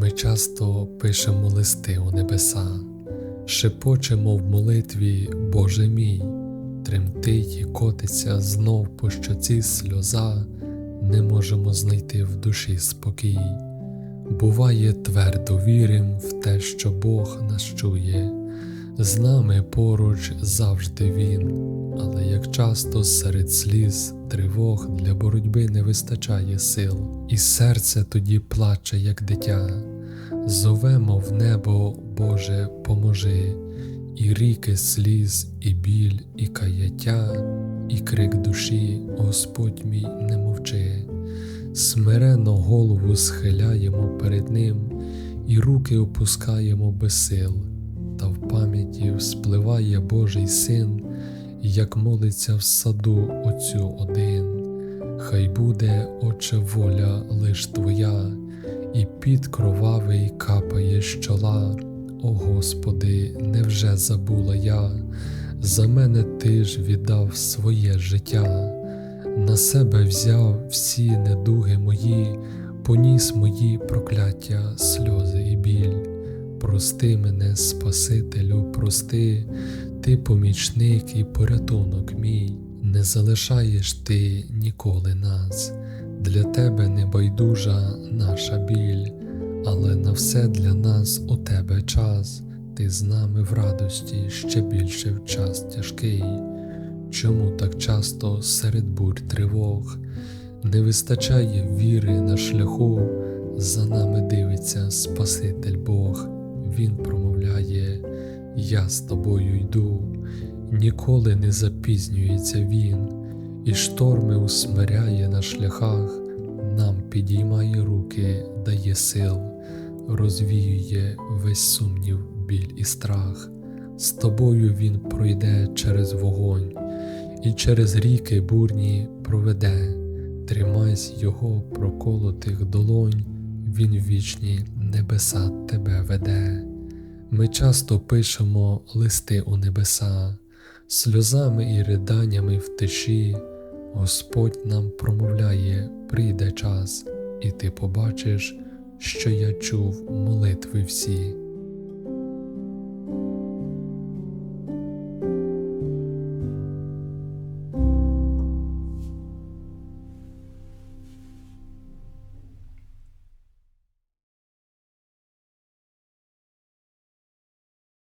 Ми часто пишемо листи у небеса, шепочемо в молитві, Боже мій, тремтить і котиться знов по щоці сльоза, не можемо знайти в душі спокій. Буває, твердо вірим в те, що Бог нас чує, з нами поруч завжди Він, але як часто серед сліз, тривог для боротьби не вистачає сил, і серце тоді плаче, як дитя. Зовемо в небо, Боже, поможи, і ріки сліз, і біль, і каяття, і крик душі, Господь мій не мовчи. Смиренно голову схиляємо перед Ним, і руки опускаємо без сил, пам'яті вспливає Божий син, як молиться в саду Отцю один. Хай буде, Отче, воля лиш Твоя, і під кровавий капає з чола. О Господи, невже забула я? За мене Ти ж віддав своє життя, на себе взяв всі недуги мої, поніс мої прокляття, сльози і біль. Прости мене, Спасителю, прости, Ти помічник і порятунок мій, не залишаєш ти ніколи нас, для тебе не байдужа наша біль, але на все для нас у тебе час, ти з нами в радості ще більше в час тяжкий. Чому так часто серед бурь тривог? Не вистачає віри на шляху, за нами дивиться Спаситель Бог, Він промовляє, Я з тобою йду, ніколи не запізнюється Він, і шторми усмиряє на шляхах, нам підіймає руки, дає сил, розвіює весь сумнів, біль і страх. З тобою він пройде через вогонь і через ріки бурні проведе, тримайсь його проколотих долонь, він в вічні небеса тебе веде. Ми часто пишемо листи у небеса, сльозами і риданнями в тиші, Господь нам промовляє, прийде час, і ти побачиш, що я чув молитви всі.